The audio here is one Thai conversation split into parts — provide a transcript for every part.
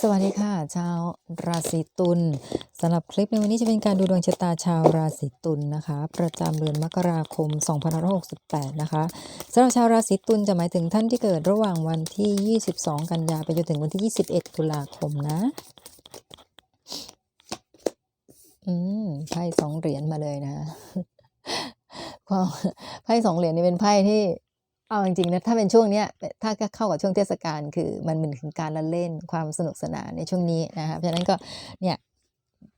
สวัสดีค่ะ ชาวราศีตุลสำหรับคลิปในวันนี้จะเป็นการดูดวงชะตาชาวราศีตุลนะคะ ประจำเดือนมกราคม 2568 นะคะสำหรับชาวราศีตุลจะหมายถึงท่านที่เกิดระหว่างวันที่ 22 กันยาไปจนถึงวันที่ 21 ตุลาคมนะอืมไพ่สองเหรียญมาเลยนะความไพ่สองเหรียญนี่เป็นไพ่ที่ เอาจริงๆนะถ้าเป็นช่วงเนี้ยถ้าเข้ากับช่วงเทศกาลคือมันเหมือนถึงการละเล่นความสนุกสนานในช่วงนี้นะคะเพราะฉะนั้นก็เนี่ย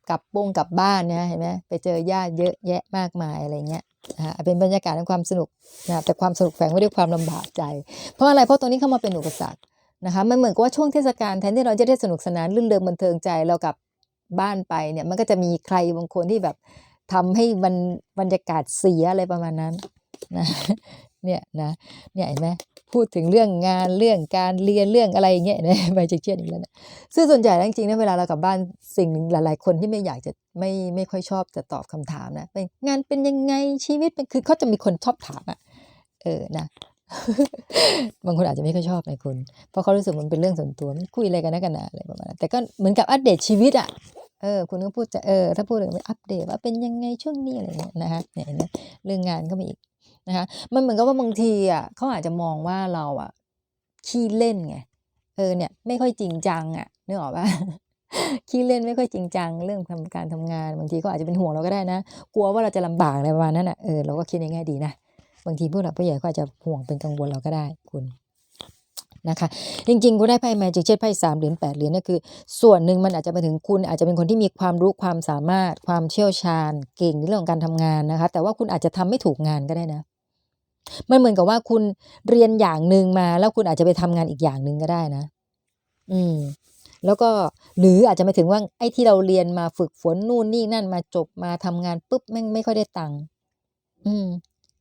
กลับป้งกลับบ้านเนี่ยเห็นไหมไปเจอญาติเยอะแยะมากมายอะไรเงี้ยนะคะเป็นบรรยากาศของความสนุกนะแต่ความสนุกแฝงไว้ด้วยความลำบากใจ เพราะอะไรเพราะตรงนี้เข้ามาเป็นอุปสรรคนะคะมันเหมือนกับว่าช่วงเทศกาลแทนที่เราจะได้สนุกสนานรื่นเริงบันเทิงใจเรากลับบ้านไปเนี่ยมันก็จะมีใครบางคนที่แบบทำให้มันบรรยากาศเสียอะไรประมาณนั้นนะ เนี่ยนะเนี่ยเห็นไหมพูดถึงเรื่องงานเรื่องการเรียนเรื่องอะไรอย่างเงี้ยนะไปจะเครียดอีกแล้วนะซึ่งส่วนใหญ่จริงๆนะเวลาเรากลับบ้านสิ่งหนึ่งหลาย ๆ คนที่ไม่อยากจะไม่ไม่ค่อยชอบจะตอบคำถามนะเป็นงานเป็นยังไงชีวิตเป็นคือเขาจะมีคนชอบถามอะเออนะบางคนอาจจะไม่ค่อยชอบในคุณ เพราะเขารู้สึกมันเป็นเรื่องส่วนตัวมันคุยอะไรกันนะกันนะอะไรประมาณนั้นแต่ก็เหมือนกับอัปเดตชีวิตอะเออคุณก็พูดจะเออถ้าพูดถึงอัปเดตว่าเป็นยังไงช่วงนี้อะไรเงี้ยนะคะเนี่ยนไหมเรื่องงานก็มีอีก นะคะมันเหมือนกับว่าบางทีอะเขาอาจจะมองว่าเราอะขี้เล่นไงเออเนี่ยไม่ค่อยจริงจังอะนึกออกปะขี้เล่นไม่ค่อยจริงจังเรื่องทำการทำงาน บางทีก็อาจจะเป็นห่วงเราก็ได้นะ กลัวว่าเราจะลำบากอะไรประมาณนั้นอะเออเราก็คิดในแง่ดีนะบางทีผู้หลักผู้ใหญ่ก็อาจจะห่วงเป็นกังวลเราก็ได้คุณนะคะจริงๆคุณได้ไพ่แมจิกเช่นไพ่สามเหรียญแปดเหรียญนั่นคือ ส่วนหนึ่งมันอาจจะไปถึงคุณอาจจะเป็นคนที่มีความรู้ความสามารถความเชี่ยวชาญเก่งในเรื่องของการทำงานนะคะ แต่ว่าคุณอาจจะทำไม่ถูกงานก็ได้นะ มันเหมือนกับว่าคุณเรียนอย่างหนึ่งมา แล้วคุณอาจจะไปทำงานอีกอย่างหนึ่งก็ได้นะ อืม แล้วก็หรืออาจจะไม่ถึงว่าไอ้ที่เราเรียนมาฝึกฝนนู่นนี่นั่นมาจบมาทำงานปุ๊บแม่งไม่ค่อยได้ตังค์อืม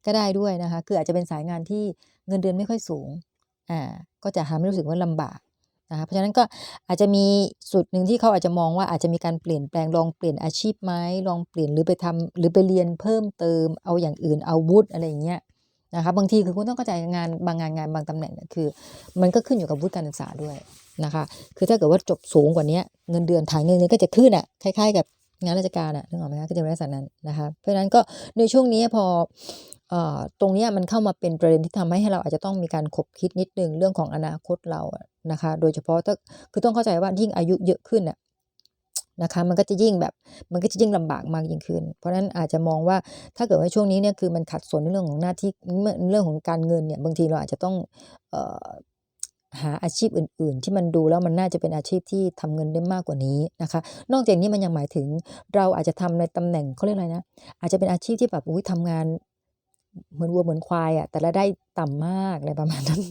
ก็ได้ด้วยนะคะ คืออาจจะเป็นสายงานที่เงินเดือนไม่ค่อยสูง อ่า ก็จะทำให้รู้สึกว่าลำบากนะคะเพราะฉะนั้นก็อาจจะมีสุดหนึ่งที่เขาอาจจะมองว่าอาจจะมีการเปลี่ยนแปลงลองเปลี่ยนอาชีพไหมลองเปลี่ยนหรือไปทำหรือไปเรียนเพิ่มเติมเอาอย่างอื่นเอาวุฒิอะไรอย่างเงี้ย นะคะบางทีคือคุณต้องเข้าใจงานบางงานงานบางตำแหน่งคือ มันก็ขึ้นอยู่กับวุฒิการศึกษาด้วยนะคะคือถ้าเกิดว่าจบสูงกว่านี้เงินเดือนฐานเงินเดือนก็จะขึ้นอะคล้ายๆ กับงานราชการอะนึกออกไหมคะก็จะเป็นลักษณะนั้นนะคะเพราะฉะนั้นก็ในช่วงนี้พอเอ่อตรงนี้มันเข้ามาเป็นประเด็นที่ทำให้เราอาจจะต้องมีการคบคิดนิดนึงเรื่องของอนาคตเรานะคะ โดยเฉพาะถ้าคือต้องเข้าใจว่ายิ่งอายุเยอะขึ้นอะ นะคะ มันก็จะยิ่งแบบ มันก็จะยิ่งลำบากมากยิ่งขึ้น เพราะฉะนั้นอาจจะมองว่าถ้าเกิดว่าช่วงนี้เนี่ยคือมันขัดสนในเรื่องของหน้าที่เรื่องของการเงินเนี่ยบางทีเราอาจจะต้องหาอาชีพอื่น ๆ ที่มันดูแล้วมันน่าจะเป็นอาชีพที่ทำเงินได้มากกว่านี้นะคะ นอกจากนี้มันยังหมายถึงเราอาจจะทำในตำแหน่งเขาเรียกอะไรนะ อาจจะเป็นอาชีพที่แบบอุ้ยทำงานเหมือนวัวเหมือนควายอะแต่ละได้ต่ำมากอะไรประมาณนั้น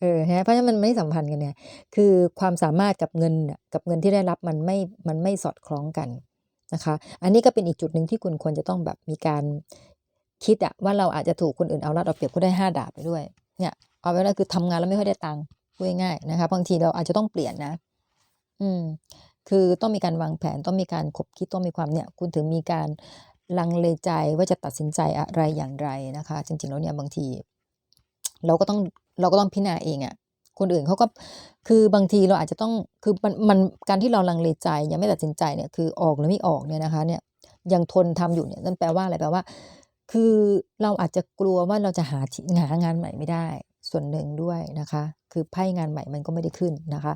เออฮะเพราะฉะนั้นมันไม่สัมพันธ์กันเนี่ย คือความสามารถกับเงินน่ะกับเงินที่ได้รับมันไม่มันไม่สอดคล้องกันนะคะ อันนี้ก็เป็นอีกจุดหนึ่งที่คุณควรจะต้องแบบมีการคิดอะว่าเราอาจจะถูกคนอื่นเอารัดเอาเปรียบก็ได้ห้าดาบไปด้วยเนี่ยเอาไว้แล้วคือทำงานแล้วไม่ค่อยได้ตังค์พูดง่ายๆนะคะบางทีเราอาจจะต้องเปลี่ยนนะ อืม คือต้องมีการวางแผนต้องมีการคบคิดต้องมีความเนี่ย คุณถึงมีการลังเลใจว่าจะตัดสินใจอะไรอย่างไรนะคะ จริงๆแล้วเนี่ยบางที เราก็ต้องเราก็ต้องพิจารณาเองอะ่ะคนอื่นเขาก็คือบางทีเราอาจจะต้องคือมันมันการที่เราลังเลใจยังไม่ตัดสินใจเนี่ยคือออกหรือไม่ออกเนี่ยนะคะเนี่ยยังทนทำอยู่เนี่ยนั่นแปลว่าอะไรแปลว่า คือเราอาจจะกลัวว่าเราจะหาหางานใหม่ไม่ได้ ส่วนหนึ่งด้วยนะคะ คือไพ่งานใหม่มันก็ไม่ได้ขึ้นนะคะ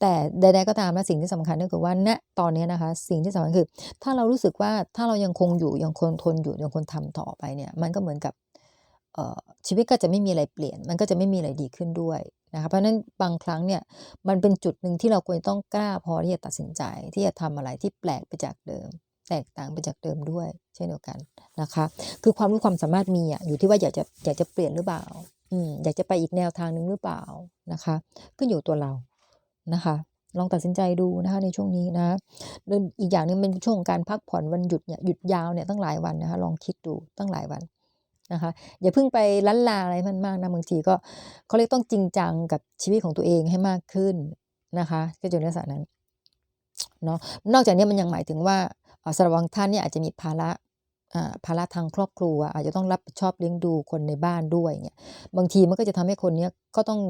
แต่ใดๆก็ตามนะสิ่งที่สำคัญก็คือว่าณตอนนี้นะคะ สิ่งที่สำคัญคือ ถ้าเรารู้สึกว่าถ้าเรายังคงอยู่ยังคงทนอยู่ยังคงทำต่อไปเนี่ย มันก็เหมือนกับ ชีวิตก็จะไม่มีอะไรเปลี่ยน มันก็จะไม่มีอะไรดีขึ้นด้วยนะคะเพราะฉะนั้นบางครั้งเนี่ยมันเป็นจุดหนึ่งที่เราควรต้องกล้าพอที่จะตัดสินใจ ที่จะทำอะไรที่แปลกไปจากเดิม แตกต่างไปจากเดิมด้วย เช่นเดียวกันนะคะ คือความรู้ความสามารถมีอะอยู่ที่ว่าอยากจะอยากจะเปลี่ยนหรือเปล่าอืมอยากจะไปอีกแนวทางหนึ่งหรือเปล่านะคะขึ้นอยู่ตัวเรานะคะ ลองตัดสินใจดูนะคะในช่วงนี้นะอีกอย่างหนึงเป็นช่วงการพักผ่อนวันหยุดเนี่ยหยุดยาวเนี่ยตั้งหลายวันนะคะลองคิดดูตั้งหลายวัน นะคะอย่าเพิ่งไปลันลาอะไรมันมากนะบางทีก็เขาเรียกต้องจริงจังกับชีวิตของตัวเองให้มากขึ้นนะคะก็จะในลักษณะนั้นเนาะนอกจากนี้มันยังหมายถึงว่าสำหรับบางท่านเนี่ยอาจจะมีภาระอ่าภาระทางครอบครัว อาจจะต้องรับผิดชอบเลี้ยงดูคนในบ้านด้วยเงี้ยบางทีมันก็จะทำให้คนเนี้ยก็ต้อง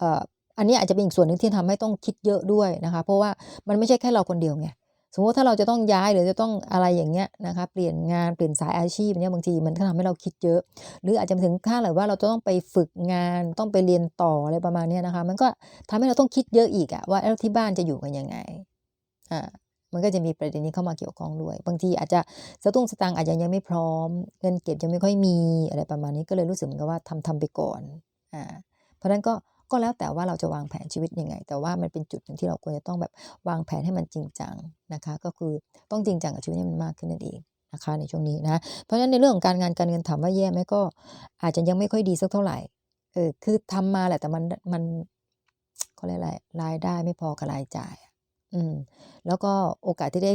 อ่ออันนี้อาจจะเป็นอีกส่วนหนึ่งที่ทำให้ต้องคิดเยอะด้วยนะคะ เพราะว่ามันไม่ใช่แค่เราคนเดียวไง สมมติถ้าเราจะต้องย้ายหรือจะต้องอะไรอย่างเงี้ยนะคะเปลี่ยนงานเปลี่ยนสายอาชีพเนี่ยบางทีมันก็ทำให้เราคิดเยอะ หรืออาจจะถึงขั้นเลยว่าเราจะต้องไปฝึกงานต้องไปเรียนต่ออะไรประมาณเนี้ยนะคะ มันก็ทำให้เราต้องคิดเยอะอีกอะว่าเอ้าที่บ้านจะอยู่กันยังไงอ่ามันก็จะมีประเด็นนี้เข้ามาเกี่ยวข้องด้วย บางทีอาจจะสตุ้งสตางค์อาจจะยังไม่พร้อม เงินเก็บยังไม่ค่อยมีอะไรประมาณนี้ก็เลยรู้สึกเหมือนกับว่าทำทำไปก่อนอ่าเพราะฉะนั้นก็ ก็แล้วแต่ว่าเราจะวางแผนชีวิตยังไง แต่ว่ามันเป็นจุดหนึ่งที่เราควรจะต้องแบบวางแผนให้มันจริงจังนะคะ ก็คือต้องจริงจังกับชีวิตให้มันมากขึ้นนั่นเองนะคะในช่วงนี้นะ เพราะฉะนั้นในเรื่องของการงานการเงินถามว่าแย่ไหมก็ อาจจะยังไม่ค่อยดีสักเท่าไหร่เออคือทำมาแหละแต่มันมันเขาเรียกอะไรรายได้ไม่พอกับรายจ่าย อืม แล้วก็โอกาสที่ได้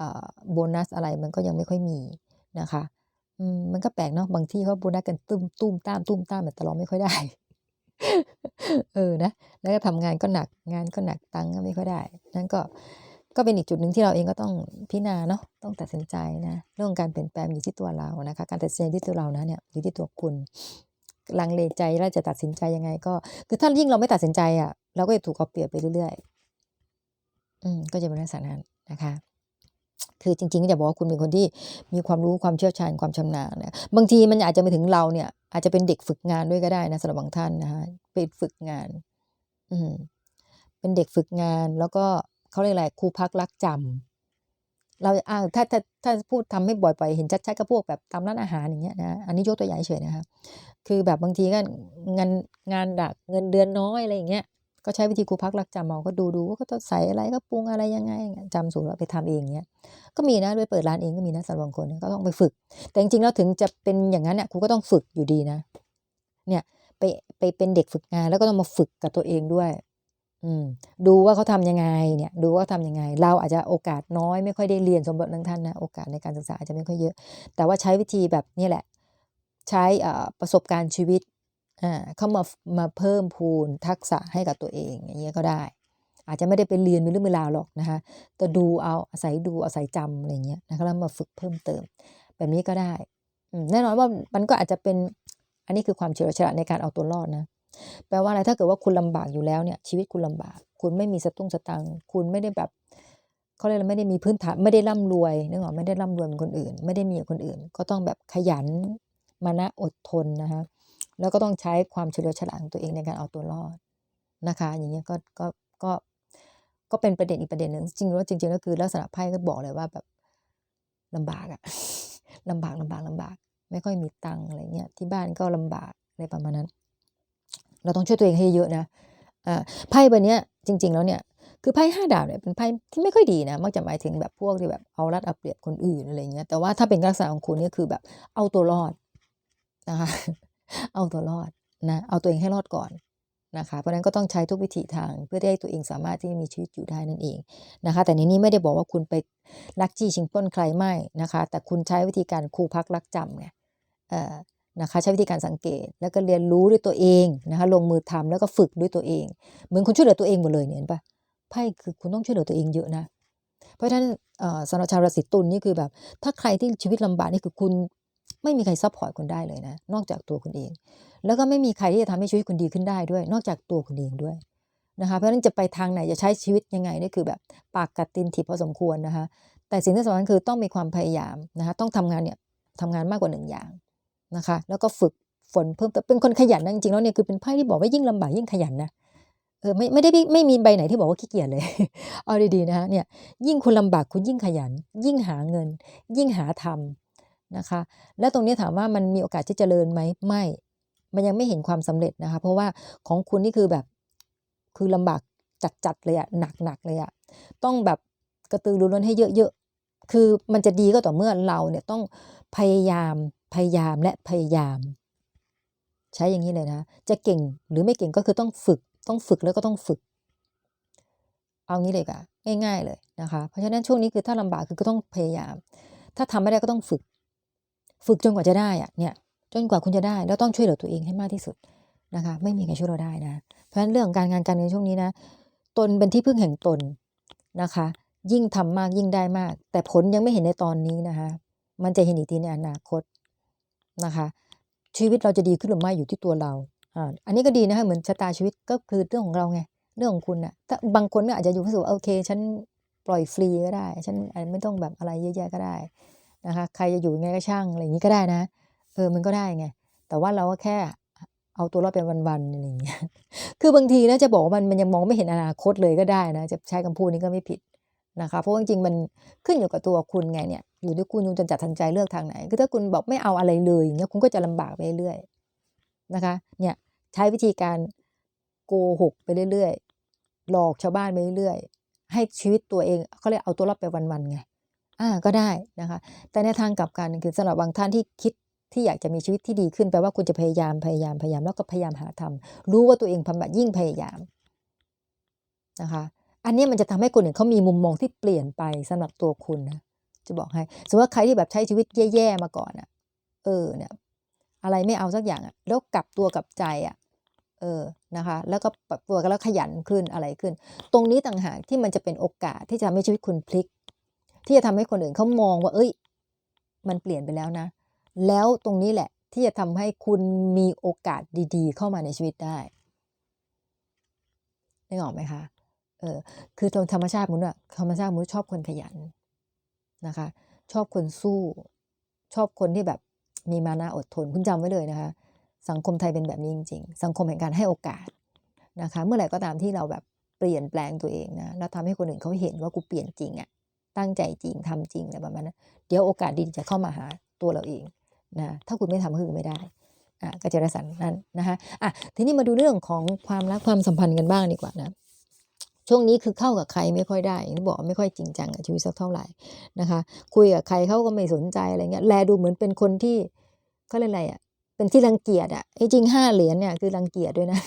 อ่าโบนัสอะไรมันก็ยังไม่ค่อยมีนะคะ อืมมันก็แปลกเนาะบางที่เขาโบนัสกันตุ้มตุ้มตามตุ้มตามแต่เราไม่ค่อยได้ เออนะแล้วก็ทำงานก็หนักงานก็หนักตังค์ก็ไม่ค่อยได้ นั่นก็ก็เป็นอีกจุดหนึ่งที่เราเองก็ต้องพิจารณาเนาะต้องตัดสินใจนะเรื่องการเปลี่ยนแปลงอยู่ที่ตัวเรานะคะ การตัดสินใจที่ตัวเรานะเนี่ยอยู่ที่ตัวคุณลังเลใจแล้วจะตัดสินใจยังไง ก็ คือถ้ายิ่งเราไม่ตัดสินใจอะ เราก็จะถูกเอาเปรียบไปเรื่อยๆอืมก็จะเป็นลักษณะนั้นนะคะ คือจริงๆจะบอกว่าคุณเป็นคนที่มีความรู้ความเชี่ยวชาญความชำนาญนะบางทีมันอาจจะไปถึงเราเนี่ย อาจจะเป็นเด็กฝึกงานด้วยก็ได้นะสำหรับบางท่านนะคะไปฝึกงาน อืมเป็นเด็กฝึกงาน แล้วก็เขาเรียกอะไรครูพักรักจำเราอ่าถ้าถ้าถ้าพูดทำให้บ่อยไปเห็นชัดๆก็พวกแบบตามร้านอาหารอย่างเงี้ยนะอันนี้ยกตัวอย่างเฉยนะคะคือแบบบางทีก็งานงานดักเงินเดือนน้อยอะไรอย่างเงี้ย ก็ใช้วิธีครูพักรักจำเอาก็ดูดูว่าก็จะใส่อะไรก็ปรุงอะไรยังไงจำสูตรแล้วไปทำเองเงี้ยก็มีนะไปเปิดร้านเองก็มีนะสำหรับบางคนก็ต้องไปฝึก แต่จริงๆแล้วถึงจะเป็นอย่างนั้นเนี่ยครูก็ต้องฝึกอยู่ดีนะ เนี่ยไปไปเป็นเด็กฝึกงานแล้วก็ต้องมาฝึกกับตัวเองด้วย อืมดูว่าเขาทำยังไงเนี่ย ดูว่าทำยังไง เราอาจจะโอกาสน้อยไม่ค่อยได้เรียนสมบัติทั้งท่านนะโอกาสในการศึกษาอาจจะไม่ค่อยเยอะ แต่ว่าใช้วิธีแบบนี้แหละ ใช้ประสบการณ์ชีวิต เข้ามามาเพิ่มพูนทักษะให้กับตัวเองอย่างเงี้ยก็ได้ อาจจะไม่ได้ไปเรียนเป็นเรื่องเวลาหรอกนะคะแต่ดูเอาอาศัยดูอาศัยจำอะไรเงี้ยนะคะแล้วมาฝึกเพิ่มเติม แบบนี้ก็ได้แน่นอนว่ามันก็อาจจะเป็นอันนี้คือความเฉลียวฉลาดในการเอาตัวรอดนะแปลว่าอะไรถ้าเกิดว่าคุณลำบากอยู่แล้วเนี่ยชีวิตคุณลำบาก คุณไม่มีสตุ้งสตังคุณไม่ได้แบบเขาเรียกไม่ได้มีพื้นฐานไม่ได้ร่ำรวยนึกออกไม่ได้ร่ำรวยเหมือนคนอื่น ไม่ได้มีคนอื่น ก็ต้องแบบขยันมานะอดทนนะคะ แล้วก็ต้องใช้ความเฉลียวฉลาดของตัวเองในการเอาตัวรอดนะคะ อย่างเงี้ยก็ก็ก็ก็เป็นประเด็นอีกประเด็นหนึ่งจริงๆแล้วจริงๆแล้วคือลักษณะไพ่ก็บอกเลยว่าแบบลำบากอะลำบากลำบากลำบาก ไม่ค่อยมีตังค์อะไรเงี้ยที่บ้านก็ลำบากอะไรประมาณนั้น เราต้องช่วยตัวเองให้เยอะนะอ่าไพ่ใบเนี้ยจริง ๆ แล้วเนี่ยคือไพ่ห้าดาบเนี่ยเป็นไพ่ที่ไม่ค่อยดีนะมักจะหมายถึงแบบพวกที่แบบเอารัดเอาเปรียบคนอื่นอะไรเงี้ยแต่ว่าถ้าเป็นลักษณะของคุณเนี่ยคือแบบเอาตัวรอดนะคะ เอาตัวรอดนะเอาตัวเองให้รอดก่อนนะคะเพราะฉะนั้นก็ต้องใช้ทุกวิถีทางเพื่อที่ให้ตัวเองสามารถที่มีชีวิตอยู่ได้นั่นเองนะคะ แต่ในนี้ไม่ได้บอกว่าคุณไปลักจี้ชิงป้นใครไม่นะคะ แต่คุณใช้วิธีการครูพักรักจำไงเอ่อนะคะใช้วิธีการสังเกตแล้วก็เรียนรู้ด้วยตัวเองนะคะลงมือทำแล้วก็ฝึกด้วยตัวเอง เหมือนคุณช่วยเหลือตัวเองหมดเลยเนี่ยเห็นปะไพ่คือคุณต้องช่วยเหลือตัวเองเยอะนะ เพราะฉะนั้นอ่อสำหรับชาวราศีตุลนี่คือแบบ ถ้าใครที่ชีวิตลำบากนี่คือคุณ ไม่มีใครซัพพอร์ตคุณได้เลยนะ นอกจากตัวคุณเอง แล้วก็ไม่มีใครที่จะทำให้ชีวิตคุณดีขึ้นได้ด้วย นอกจากตัวคุณเองด้วยนะคะเพราะฉะนั้นจะไปทางไหนจะใช้ชีวิตยังไงนี่คือแบบปากกัดตีนถีบพอสมควรนะคะ แต่สิ่งที่สำคัญคือต้องมีความพยายามนะคะต้องทำงานเนี่ยทำงานมากกว่าหนึ่งอย่างนะคะ แล้วก็ฝึกฝนเพิ่มเติมเป็นคนขยันนะจริงๆแล้วเนี่ยคือเป็นไพ่ที่บอกว่ายิ่งลำบากยิ่งขยันนะเออไม่ไม่ได้ไม่มีใบไหนที่บอกว่าขี้เกียจเลยเอาดีๆนะคะเนี่ยยิ่งคุณลำบากคุณยิ่งขยัน ยิ่งหาเงิน ยิ่งหาทำ นะคะ แล้วตรงนี้ถามว่ามันมีโอกาสที่จเจริญไหมไม่ มันยังไม่เห็นความสำเร็จนะคะ เพราะว่าของคุณนี่คือแบบคือลำบากจัดๆเลยอะหนักๆเลยอะต้องแบบกระตือรือร้นให้เยอะๆ คือมันจะดีก็ต่อเมื่อเราเนี่ยต้องพยายามพยายามและพยายาม ใช้อย่างนี้เลยนะ จะเก่งหรือไม่เก่งก็คือต้องฝึก ต้องฝึกแล้วก็ต้องฝึก เอางี้เลยค่ะง่าย ๆเลยนะคะ เพราะฉะนั้นช่วงนี้คือถ้าลำบากคือก็ต้องพยายาม ถ้าทำไม่ได้ก็ต้องฝึก ฝึกจนกว่าจะได้อะเนี่ยจนกว่าคุณจะได้ แล้วต้องช่วยเหลือตัวเองให้มากที่สุดนะคะ ไม่มีใครช่วยเราได้นะ เพราะฉะนั้นเรื่องการงานการเงินช่วงนี้นะตนเป็นที่พึ่งแห่งตนนะคะ ยิ่งทำมากยิ่งได้มาก แต่ผลยังไม่เห็นในตอนนี้นะคะ มันจะเห็นอีกทีในอนาคตนะคะ ชีวิตเราจะดีขึ้นหรือไม่อยู่ที่ตัวเราอ่าอันนี้ก็ดีนะคะเหมือนชะตาชีวิตก็คือเรื่องของเราไงเรื่องของคุณน่ะถ้าบางคนก็อาจจะอยู่รู้สึกว่าโอเค ฉันปล่อยฟรีก็ได้ ฉันไม่ต้องแบบอะไรเยอะแยะก็ได้ นะคะใครจะอยู่ยังไงก็ช่างอะไรอย่างนี้ก็ได้นะเออมันก็ได้ไงแต่ว่าเราก็แค่เอาตัวรอดเป็นวันๆอะไรอย่างเงี้ยคือบางทีนะจะบอกว่ามันมันยังมองไม่เห็นอนาคตเลยก็ได้นะจะใช้คำพูดนี้ก็ไม่ผิดนะคะเพราะว่าจริงๆมันขึ้นอยู่กับตัวคุณไงเนี่ยอยู่ที่คุณคุณจะจัดทันใจเลือกทางไหนคือถ้าคุณบอกไม่เอาอะไรเลยอย่างเงี้ยคุณก็จะลำบากไปเรื่อยๆนะคะเนี่ยใช้วิธีการโกหกไปเรื่อยๆหลอกชาวบ้านไปเรื่อยๆให้ชีวิตตัวเองเขาเรียกเอาตัวรอดไปวันๆไง อ่าก็ได้นะคะ แต่ในทางกลับกันคือสำหรับบางท่านที่คิดที่อยากจะมีชีวิตที่ดีขึ้นแปลว่าคุณจะพยายามพยายามพยายามแล้วก็พยายามหาทำรู้ว่าตัวเองทำแบบยิ่งพยายามนะคะ อันนี้มันจะทำให้คนอื่นเขามีมุมมองที่เปลี่ยนไปสำหรับตัวคุณนะจะบอกให้สมมติว่าใครที่แบบใช้ชีวิตแย่ๆมาก่อนอะ เออเนี่ยอะไรไม่เอาสักอย่างอะแล้วกลับตัวกลับใจอะเออนะคะ แล้วก็ปรับตัวกันแล้วขยันขึ้นอะไรขึ้น ตรงนี้ต่างหากที่มันจะเป็นโอกาสที่จะทำให้ชีวิตคุณพลิก ที่จะทำให้คนอื่นเขามองว่า เอ้ย มันเปลี่ยนไปแล้วนะ แล้วตรงนี้แหละที่จะทำให้คุณมีโอกาสดี ๆ เข้ามาในชีวิตได้นึกออกไหมคะเออคือตรงธรรมชาติมนุษย์อะธรรมชาติมนุษย์ชอบคนขยันนะคะ ชอบคนสู้ ชอบคนที่แบบมีมานะอดทนคุณจำไว้เลยนะคะ สังคมไทยเป็นแบบนี้จริง ๆ สังคมแห่งการให้โอกาสนะคะ เมื่อไหร่ก็ตามที่เราแบบเปลี่ยนแปลงตัวเองนะแล้วทำให้คนอื่นเขาเห็นว่ากูเปลี่ยนจริงอะ ตั้งใจจริงทำจริงอะไรประมาณนั้นเดี๋ยวโอกาสดีจะเข้ามาหาตัวเราเองนะถ้าคุณไม่ทำคือไม่ได้อะก็จะได้สันนั้นนะคะอะทีนี้มาดูเรื่องของความรักความสัมพันธ์กันบ้างดีกว่านะช่วงนี้คือเข้ากับใครไม่ค่อยได้อย่างที่บอกไม่ค่อยจริงจังกับชีวิตสักเท่าไหร่นะคะ คุยกับใครเขาก็ไม่สนใจอะไรเงี้ยแลดูเหมือนเป็นคนที่เขาเรียกอะไรอะเป็นที่รังเกียจอะไอ้จริงห้าเหรียญเนี่ยคือรังเกียจด้วยนะ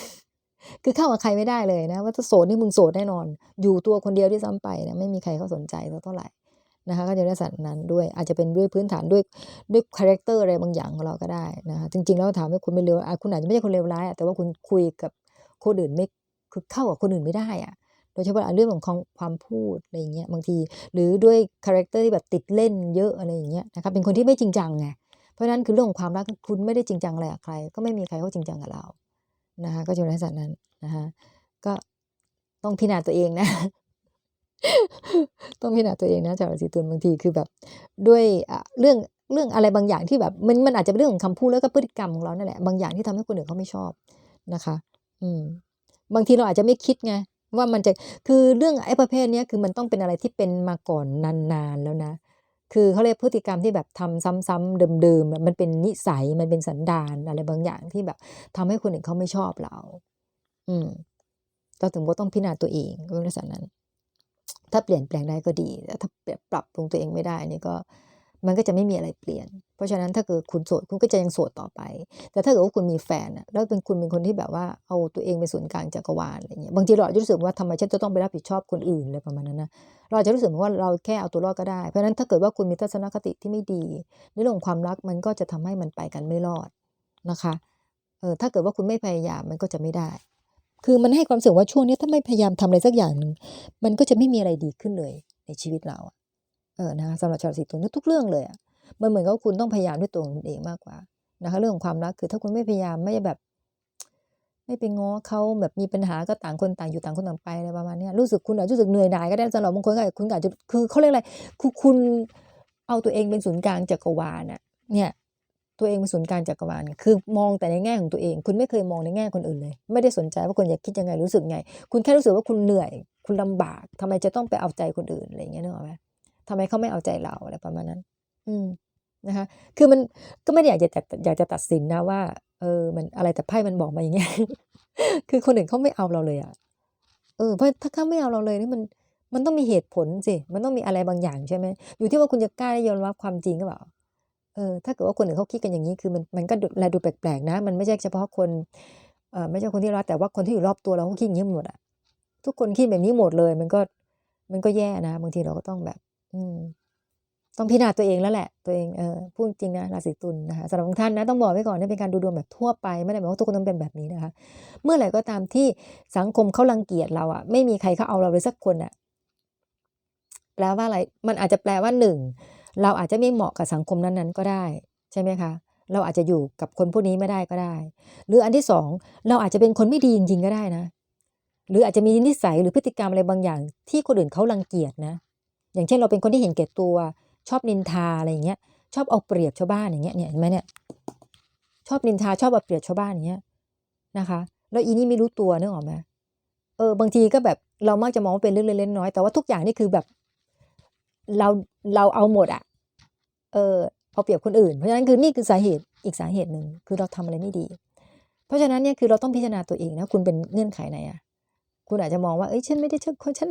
คือเข้ากับใครไม่ได้เลยนะว่าถ้าโสดนี่มึงโสดแน่นอน อยู่ตัวคนเดียวที่ซ้ำไปนะไม่มีใครเขาสนใจเท่าไหร่นะคะก็จะได้สัตว์นั้นด้วยอาจจะเป็นด้วยพื้นฐานด้วยด้วยคาแรคเตอร์อะไรบางอย่างของเราก็ได้นะคะจริงๆแล้วถามว่าคุณไม่เลวอะคุณอาจจะไม่ใช่คนเลวร้ายอะแต่ว่าคุณคุยกับคนอื่นไม่คือเข้ากับคนอื่นไม่ได้อะโดยเฉพาะเรื่องของความพูดอะไรอย่างเงี้ยบางที หรือด้วยคาแรคเตอร์ที่แบบติดเล่นเยอะอะไรอย่างเงี้ยนะคะเป็นคนที่ไม่จริงจังไงเพราะฉะนั้นคือเรื่องของความรักคุณไม่ได้จริงจังอะไรกับใคร ก็ไม่มีใครเขาจริงจังกับเรา นะคะก็จะในลักษณะนั้นนะคะก็ต้องพิจารณาตัวเองนะ ต้องพิจารณาตัวเองนะจากราศีตุลบางทีคือแบบ ด้วยอะเรื่องเรื่องอะไรบางอย่างที่แบบมันมันอาจจะเป็นเรื่องของคำพูดแล้วก็พฤติกรรมของเรานั่นแหละบางอย่างที่ทำให้คนอื่นเขาไม่ชอบนะคะ อืม บางทีเราอาจจะไม่คิดไงว่ามันจะคือเรื่องไอ้ประเภทนี้คือมันต้องเป็นอะไรที่เป็นมาก่อนนานๆแล้วนะ คือเขาเรียกพฤติกรรมที่แบบทำซ้ำๆเดิมๆมันเป็นนิสัยมันเป็นสันดานอะไรบางอย่างที่แบบทำให้คนอื่นเขาไม่ชอบเรา อืมเราถึงว่าต้องพิจารณาตัวเองในลักษณะนั้น ถ้าเปลี่ยนแปลงได้ก็ดีแต่ถ้าปรับปรุงตัวเองไม่ได้นี่ก็ มันก็จะไม่มีอะไรเปลี่ยน เพราะฉะนั้นถ้าเกิดคุณโสดคุณก็จะยังโสดต่อไป แต่ถ้าเกิดว่าคุณมีแฟนอะแล้วเป็นคุณเป็นคนที่แบบว่าเอาตัวเองเป็นศูนย์กลางจักรวาลอะไรเงี้ยบางทีเราจะรู้สึกว่าทำไมฉันจะต้องไปรับผิดชอบคนอื่นอะไรประมาณนั้นนะเราจะรู้สึกว่าเราแค่เอาตัวรอดก็ได้เพราะฉะนั้นถ้าเกิดว่าคุณมีทัศนคติที่ไม่ดีในเรื่องของความรักมันก็จะทำให้มันไปกันไม่รอดนะคะเออถ้าเกิดว่าคุณไม่พยายามมันก็จะไม่ได้ คือมันให้ความรู้สึกว่าช่วงนี้ถ้าไม่พยายามทำอะไรสักอย่างหนึ่งมันก็จะไม่มีอะไรดีขึ้นเลยในชีวิตเราอะ เออนะคะสำหรับชาวราศีตุลทุกเรื่องเลยอะมันเหมือนกับคุณต้องพยายามด้วยตัวคุณเองมากกว่านะคะ เรื่องของความรักคือถ้าคุณไม่พยายามไม่แบบ ไม่ไปง้อเขาแบบมีปัญหาก็ต่างคนต่างอยู่ต่างคนต่างไปอะไรประมาณนี้รู้สึกคุณอาจจะรู้สึกเหนื่อยหน่ายก็ได้สำหรับบางคนก็คุณอาจจะคือเขาเรียกอะไรคือคุณเอาตัวเองเป็นศูนย์กลางจักรวาลน่ะเนี่ยตัวเองเป็นศูนย์กลางจักรวาลคือมองแต่ในแง่ของตัวเอง คุณไม่เคยมองในแง่คนอื่นเลย ไม่ได้สนใจว่าคนอยากคิดยังไงรู้สึกไง คุณแค่รู้สึกว่าคุณเหนื่อย คุณลำบากทำไมจะต้องไปเอาใจคนอื่นอะไรอย่างเงี้ยนึกออกไหม ทำไมเขาไม่เอาใจเราอะไรประมาณนั้น อืมนะคะ คือมันก็ไม่ได้อยากจะอยากจะตัดสินนะว่า เออ มันอะไรแต่ไพ่มันบอกมาอย่างเงี้ย คือคนอื่นเขาไม่เอาเราเลยอะเออ เพราะถ้าเขาไม่เอาเราเลยนี่มัน มันต้องมีเหตุผลสิ มันต้องมีอะไรบางอย่างใช่ไหม อยู่ที่ว่าคุณจะกล้ายอมรับความจริงหรือเปล่า เออ ถ้าเกิดว่าคนอื่นเขาคิดกันอย่างนี้ คือมัน มันก็แลดูแปลกๆนะ มันไม่ใช่เฉพาะคน เอ่อไม่ใช่คนที่รักแต่ว่าคนที่อยู่รอบตัวเราเขาคิดอย่างนี้หมดอะ ทุกคนคิดแบบนี้หมดเลย มันก็ มันก็แย่นะ บางทีเราก็ต้องแบบ อืมต้องพิจารณาตัวเองแล้วแหละ ตัวเองเออพูดจริงนะราศีตุลนะคะสำหรับบางท่านนะต้องบอกไว้ก่อนนี่เป็นการดูดวงแบบทั่วไปไม่ได้หมายว่าทุกคนต้องเป็นแบบนี้นะคะ เมื่อไหร่ก็ตามที่สังคมเขารังเกียจเราอะไม่มีใครเขาเอาเราเลยสักคนอะแปลว่าอะไรมันอาจจะแปลว่าหนึ่งเราอาจจะไม่เหมาะกับสังคมนั้นๆ ก็ได้ ใช่ไหมคะ เราอาจจะอยู่กับคนพวกนี้ไม่ได้ก็ได้ หรืออันที่สองเราอาจจะเป็นคนไม่ดีจริงๆก็ได้นะ หรืออาจจะมีนิสัยหรือพฤติกรรมอะไรบางอย่าง ที่คนอื่นเขารังเกียจนะ อย่างเช่นเราเป็นคนที่เห็นแก่ตัว ชอบนินทาอะไรอย่างเงี้ย ชอบเอาเปรียบชาวบ้านอย่างเงี้ยเนี่ยเห็นไหมเนี่ยชอบนินทาชอบเอาเปรียบชาวบ้านอย่างเงี้ยนะคะ แล้วอีนี่ไม่รู้ตัวนึกออกไหมเออบางทีก็แบบเรามักจะมองว่าเป็นเรื่องเล็กๆน้อยแต่ว่าทุกอย่างนี่คือแบบเราเราเอาหมดอะเออเอาเปรียบคนอื่น เพราะฉะนั้นคือนี่คือสาเหตุอีกสาเหตุหนึ่งคือเราทำอะไรไม่ดี เพราะฉะนั้นเนี่ยคือเราต้องพิจารณาตัวเองนะคุณเป็นเงื่อนไขไหนอะ คุณอาจจะมองว่าเอ้ยฉันไม่ได้ชอบคนฉัน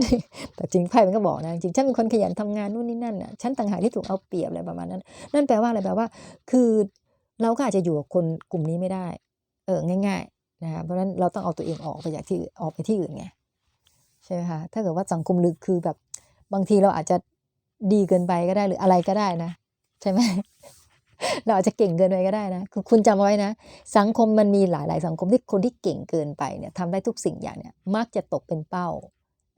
แต่จริงไพ่มันก็บอกนะจริงฉันเป็นคนขยันทำงานนู่นนี่นั่นน่ะฉันต่างหากที่ถูกเอาเปรียบอะไรประมาณนั้น นั่นแปลว่าอะไรแปลว่า คือเราก็อาจจะอยู่กับคนกลุ่มนี้ไม่ได้ เออง่าย ๆ นะคะเพราะฉะนั้นเราต้องเอาตัวเองออกไปจากที่อออกไปที่อื่นไงใช่ไหมคะถ้าเกิดว่าสังคมลึกคือแบบบางทีเราอาจจะดีเกินไปก็ได้หรืออะไรก็ได้นะ ใช่ไหม เราอาจจะเก่งเกินไปก็ได้นะคือคุณจำเอาไว้นะ สังคมมันมีหลาย ๆ สังคมที่คนที่เก่งเกินไปเนี่ยทำได้ทุกสิ่งอย่างเนี่ยมักจะตกเป็นเป้า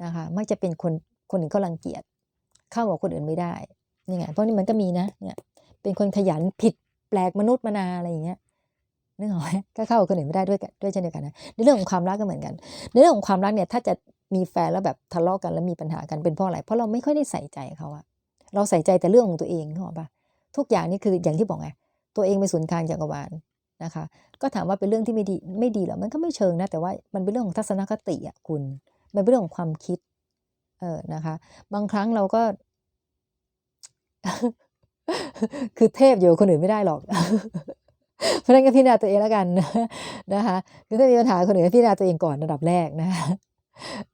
นะคะมักจะเป็นคนคนอื่นก็รังเกียจเข้ากับคนอื่นไม่ได้นี่ไงเพราะนี่มันก็มีนะเนี่ยเป็นคนขยันผิดแปลกมนุษย์มนาอะไรอย่างเงี้ยนึกออกไหมก็เข้ากับคนอื่นไม่ได้ด้วยกันด้วยเช่นเดียวกันนะในเรื่องของความรักก็เหมือนกัน ในเรื่องของความรักเนี่ยถ้าจะมีแฟนแล้วแบบทะเลาะกันแล้วมีปัญหากันเป็นเพราะอะไรเพราะเราไม่ค่อยได้ใส่ใจเขาอะเราใส่ใจแต่เรื่องของตัวเองเข้าใจปะ ทุกอย่างนี่คืออย่างที่บอกไงตัวเองเป็นศูนย์กลางจักรวาลนะคะ ก็ถามว่าเป็นเรื่องที่ไม่ดีไม่ดีหรอมันก็ไม่เชิงนะแต่ว่ามันเป็นเรื่องของทัศนคติอะคุณ มันเป็นเรื่องของความคิด เออนะคะ บางครั้งเราก็ คือเทพอยู่คนอื่นไม่ได้หรอกเพราะนั้นก็พิจารณาตัวเองแล้วกันนะคะคือถ้ามีปัญหาคนอื่นก็พิจารณาตัวเองก่อนระดับแรกนะคะ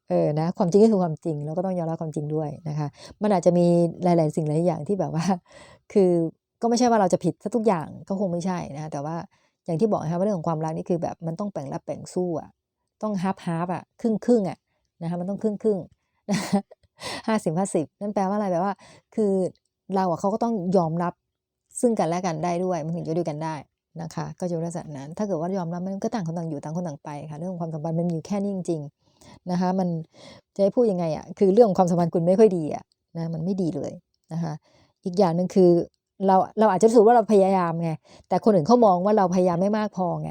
เออนะความจริงก็คือความจริงเราก็ต้องยอมรับความจริงด้วยนะคะ มันอาจจะมีหลาย ๆ สิ่งหลายอย่างที่แบบว่า คือก็ไม่ใช่ว่าเราจะผิดซะทุกอย่างก็คงไม่ใช่นะแต่ว่าอย่างที่บอกนะคะว่าเรื่องของความรักนี่คือแบบมันต้องแบ่งรับแบ่งสู้อะต้องฮาร์ปฮาร์ปอะครึ่งครึ่งอะนะคะมันต้องครึ่งครึ่งห้าสิบห้าสิบนั่นแปลว่าอะไรแปลว่า คือเราอะเขาก็ต้องยอมรับซึ่งกันและกันได้ด้วยมันถึงจะด้วยกันได้นะคะ ก็จะลักษณะนั้น ถ้าเกิดว่ายอมรับมันก็ต่างคนต่างอยู่ต่างคนต่างไปค่ะเรื่องของความสัมพันธ์มันอยู่แค่นี้จริงๆ นะคะมันจะให้พูดยังไงอะคือเรื่องของความสัมพันธ์คุณไม่ค่อยดีอะนะมันไม่ดีเลยนะคะอีกอย่างหนึ่งคือเราเราอาจจะรู้สึกว่าเราพยายามไงแต่คนอื่นเขามองว่าเราพยายามไม่มากพอไง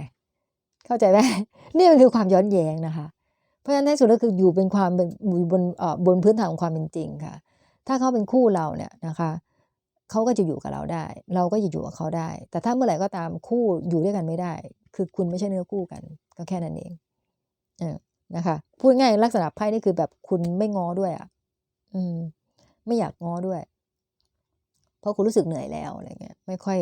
เข้าใจไหมนี่มันคือความย้อนแย้งนะคะ เพราะฉะนั้นในสุดก็คืออยู่เป็นความเป็นบนเอ่อบนพื้นฐานของความเป็นจริงค่ะ ถ้าเขาเป็นคู่เราเนี่ยนะคะเขาก็จะอยู่กับเราได้ เราก็จะอยู่กับเขาได้ แต่ถ้าเมื่อไหร่ก็ตามคู่อยู่ด้วยกันไม่ได้ คือคุณไม่ใช่เนื้อคู่กัน ก็แค่นั้นเองเออ นะคะพูดง่ายลักษณะไพ่นี่คือแบบคุณไม่ง้อด้วยอะอืม ไม่อยากง้อด้วย เพราะคุณรู้สึกเหนื่อยแล้วอะไรเงี้ยไม่ค่อย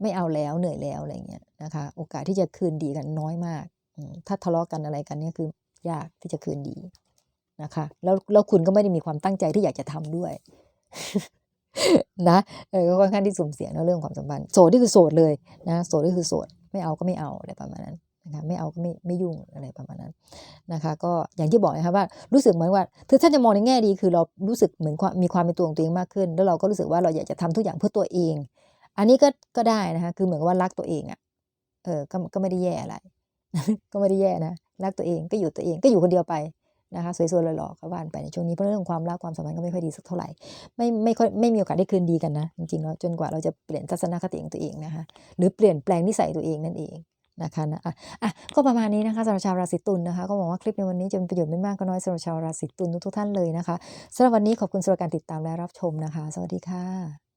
ไม่เอาแล้วเหนื่อยแล้วอะไรเงี้ยนะคะ โอกาสที่จะคืนดีกันน้อยมากถ้าทะเลาะกันอะไรกันเนี่ยคือยากที่จะคืนดีนะคะแล้วแล้วคุณก็ไม่ได้มีความตั้งใจที่อยากจะทำด้วยนะเออก็ค่อนข้างที่สุ่มเสี่ยงในเรื่องความสัมพันธ์โสดที่คือโสดเลยนะโสดที่คือโสด ไม่เอาก็ไม่เอาอะไรประมาณนั้น นะคะไม่เอาก็ไม่ไม่ยุ่งอะไรประมาณนั้นนะคะก็อย่างที่บอกนะคะว่ารู้สึกเหมือนว่าคือถ้าจะมองในแง่ดีคือเรารู้สึกเหมือนมีความเป็นตัวของตัวเองมากขึ้น แล้วเราก็รู้สึกว่าเราอยากจะทำทุกอย่างเพื่อตัวเอง อันนี้ก็ก็ได้นะคะคือเหมือนว่ารักตัวเองอะเออก็ก็ไม่ได้แย่อะไร ก็ไม่ได้แย่นะรักตัวเองก็อยู่ตัวเองก็อยู่คนเดียวไปนะคะสวยๆหล่อๆก็ว่านไปในช่วงนี้เพราะเรื่องความรักความสัมพันธ์ก็ไม่ค่อยดีสักเท่าไหร่ไม่ไม่ค่อยไม่มีโอกาสได้คืนดีกันนะจริงๆแล้วจนกว่าเราจะเปลี่ยนทัศนคติของตัวเองนะคะหรือเปลี่ยนแปลงนิสัยตัวเองนั่นเอง นะคะนะอะอะก็ประมาณนี้นะคะสำหรับชาวราศีตุลนะคะ ก็หวังว่าคลิปในวันนี้จะเป็นประโยชน์ไม่มากก็น้อยสำหรับชาวราศีตุลทุกท่านเลยนะคะสำหรับวันนี้ขอบคุณสำหรับการติดตามและรับชมนะคะ สวัสดีค่ะ